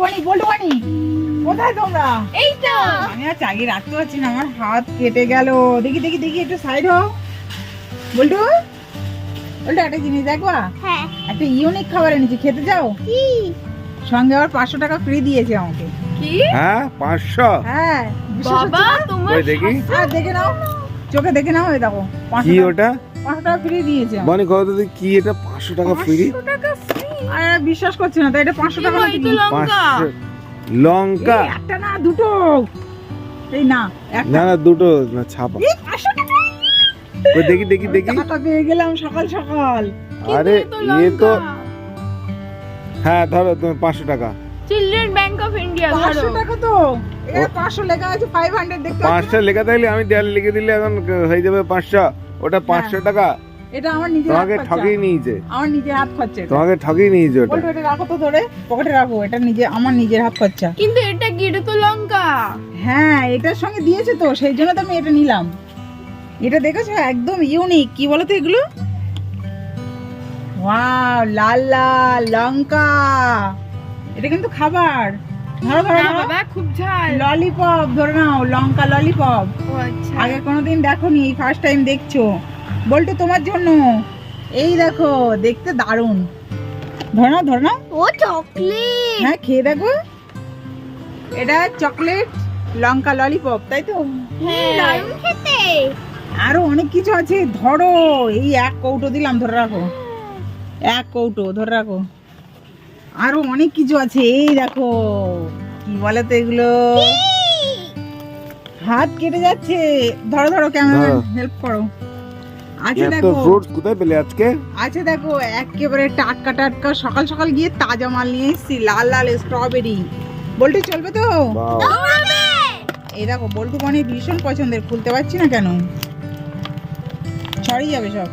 বনি বলটু কোথায় তোমরা? এই তো। আমি আর চাগিয়ে রাখতে পারছি না আমার হাত কেটে গেল। দেখি দেখি দেখি একটু সাইড হও। বলটু বলটু একটা জিনিস দেখবা? হ্যাঁ। একটা ইউনিক খাবার এনেছি খেতে যাও কি? সঙ্গে আবার পাঁচশো টাকা ফ্রি দিয়েছে আমাকে। কি? হ্যাঁ পাঁচশো? হ্যাঁ বাবা তোমার দেখি। নাও। চোখে দেখে নাও এই দেখো কি ওটা? পাঁচশো টাকা ফ্রি দিয়েছে। বনি কত কি এটা? পাঁচশো টাকা ফ্রি টাকা? আর বিশ্বাস করছে না তাই এটা পাঁচশো টাকা লঙ্কা। পাঁচশো লঙ্কা? একটা না দুটো। এই না একটা। না না দুটো না ছাপা। টাকা। ওই দেখি দেখি দেখি। টাকা পেয়ে গেলাম সকাল সকাল। আরে এ তো হ্যাঁ ধরো তুমি পাঁচশো টাকা। চিলড্রেন ব্যাংক অফ ইন্ডিয়া পাঁচশো টাকা তো। এ পাঁচশো লেখা আছে ফাইভ হান্ড্রেড দেখতে পাঁচশো লেখা থাকলে আমি দেয়ালে লিখে দিলে এখন হয়ে যাবে পাঁচশো। ওটা পাঁচশো টাকা। না? এটা আমার নিজের তোমাকে ঠকিয়ে নিয়েছে। আমার নিজের হাত খরচা তোমাকে ঠকিয়ে নিয়েছে ওটা। বলতো রাখো তো ধরে পকেটে রাখো এটা নিজে আমার নিজের হাত খরচা। কিন্তু এটা কি? এটা তো লঙ্কা। হ্যাঁ এটার সঙ্গে দিয়েছে তো সেই জন্য তো আমি এটা নিলাম। এটা দেখেছ? একদম ইউনিক কি বলো তো এগুলো? ওয়াও লাল লাল লঙ্কা। এটা কিন্তু খাবার। ধরো ধরো বাবা খুব ঝাল। ললিপপ ধরে নাও লঙ্কা ললিপপ আচ্ছা। আগে কোনোদিন দেখো নি ফার্স্ট টাইম দেখছ। বলতো তোমার জন্য। এই দেখো দেখতে দারুণ। ধরে নাও ধরে নাও ও চকলেট। হ্যাঁ খেয়ে দেখো। এটা চকলেট লঙ্কা ললিপপ তাই তো? হ্যাঁ। দারুণ খেতে। আরও অনেক কিছু আছে ধরো। এই এক কৌটো দিলাম ধরে রাখো। এক কৌটো ধরে রাখো। আরও অনেক কিছু আছে এই দেখো। কি বলে তো এগুলো হাত কেটে যাচ্ছে। ধরো ধরো ক্যামেরা হেল্প করো। আছে দেখো। ফ্রুটস কোথায় পেলে আজকে? আছে দেখো একেবারে টাটকা টাটকা সকাল সকাল গিয়ে তাজা মাল নিয়ে এসেছি লাল লাল স্ট্রবেরি বলটু চলবে তো? এই দেখো বল্টু মানে ভীষণ পছন্দের খুলতে পারছি না কেন? ছড়িয়ে যাবে সব।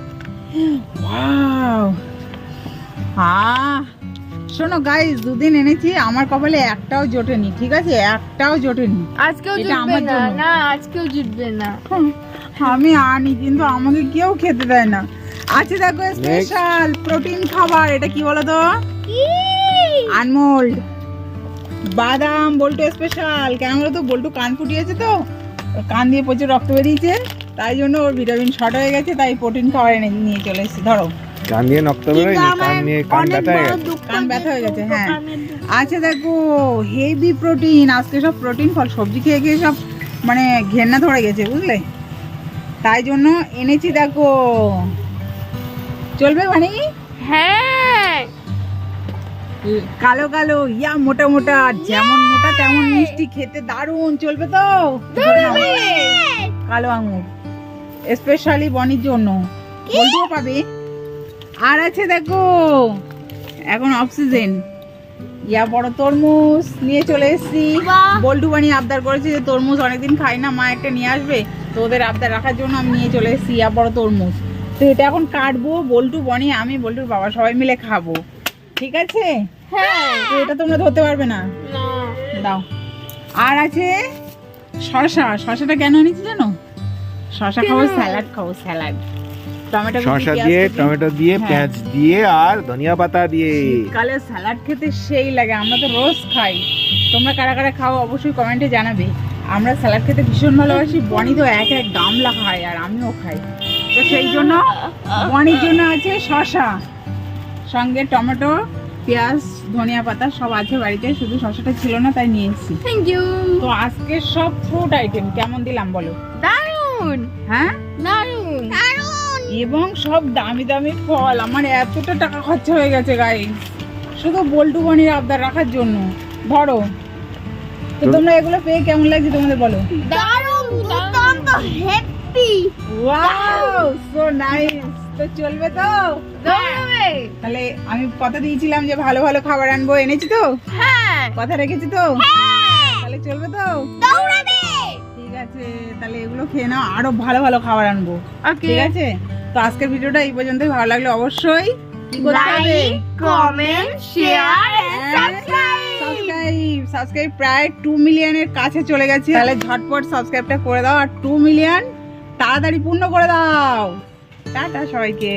ওয়াও আহ! শোনো গাইস দুদিন এনেছি আমার কপালে একটাও জোটেনি ঠিক আছে? একটাও জোটেনি। আজকেও জুটবে না না আজকেও জুটবে না। আমি আনি কিন্তু আমাকে কেউ খেতে দেয় না। আছে দেখো স্পেশাল প্রোটিন খাবার এটা কি বলো তো? আনমোল্ড। বাদাম বল্টু স্পেশাল কেন বলো তো বল্টু কান ফুটিয়েছে তো? কান দিয়ে প্রচুর রক্ত বেরিয়েছে। তাই জন্য ওর ভিটামিন শর্ট হয়ে গেছে তাই প্রোটিন খাবার এনে নিয়ে চলে এসেছি। ধরো। কান দিয়ে নক্ত বেরোয়নি কান নিয়ে কান ব্যথা হয়ে গেছে। কান ব্যথা হয়ে গেছে হ্যাঁ। আচ্ছা দেখো হেভি প্রোটিন আজকে সব প্রোটিন ফল সবজি খেয়ে খেয়ে সব মানে ঘেন্না ধরে গেছে বুঝলে? তাই জন্য এনেছি দেখো। চলবে মানে হ্যাঁ। কালো কালো ইয়া মোটা মোটা যেমন মোটা তেমন মিষ্টি খেতে দারুণ চলবে তো? কালো আঙুর স্পেশালি বনির জন্য। বলতেও পাবে আর আছে দেখো এখন অক্সিজেন ইয়া বড় তরমুজ নিয়ে চলে এসেছি। বল্টু বানি আবদার করেছে যে তরমুজ অনেকদিন খাই না মা একটা নিয়ে আসবে। তো ওদের আবদার রাখার জন্য আমি নিয়ে চলে এসেছি ইয়া বড় তরমুজ। তো এটা এখন কাটবো বল্টু বনি আমি বল্টুর বাবা সবাই মিলে খাব। ঠিক আছে? হ্যাঁ। এটা তোমরা ধরতে পারবে না? দাও। আর আছে শশা শশাটা কেন এনেছি জানো? শশা খাব স্যালাড খাব স্যালাড। টমেটো শসা দিয়ে টমেটো দিয়ে হ্যাঁ। পেঁয়াজ দিয়ে আর ধনিয়া পাতা দিয়ে। শীতকালে স্যালাড খেতে সেই লাগে আমরা তো রোজ খাই। তোমরা কারা কারা খাও অবশ্যই কমেন্টে জানাবে। আমরা স্যালাড খেতে ভীষণ ভালোবাসি বনি তো এক এক গামলা খায় আর আমিও খাই। তো সেই জন্য বনির জন্য আছে শশা সঙ্গে টমেটো পেঁয়াজ ধনিয়া পাতা সব আছে বাড়িতে শুধু শশাটা ছিল না তাই নিয়ে এসেছি। থ্যাংক ইউ তো আজকে সব ফ্রুট আইটেম কেমন দিলাম বলো? দারুণ! হ্যাঁ? দারুণ! এবং সব দামি দামি ফল। আমার এতটা টাকা খরচা হয়ে গেছে গাই শুধু বল্টু বনির আবদার রাখার জন্য। ধরো। তো তোমরা এগুলো পেয়ে কেমন লাগছে তোমাদের বলো? দারুণ! দুর্দান্ত হ্যাপি ওয়াও সো নাইস তো চলবে তো? দৌড়াবে তাহলে আমি কথা দিয়েছিলাম যে ভালো ভালো খাবার আনব এনেছি তো? হ্যাঁ! কথা রেখেছি তো? হ্যাঁ! তাহলে চলবে তো? ঠিক আছে তাহলে এগুলো খেয়ে নাও আরও ভালো ভালো খাবার আনব। ওকে ঠিক আছে? তো আজকের ভিডিওটা এই পর্যন্তই। ভালো লাগলে অবশ্যই সাবস্ক্রাইব প্রায় টু মিলিয়নের কাছে চলে গেছে। তাহলে ঝটপট সাবস্ক্রাইবটা করে দাও। আর টু মিলিয়ন তাড়াতাড়ি পূর্ণ করে দাও। টাটা সবাইকে।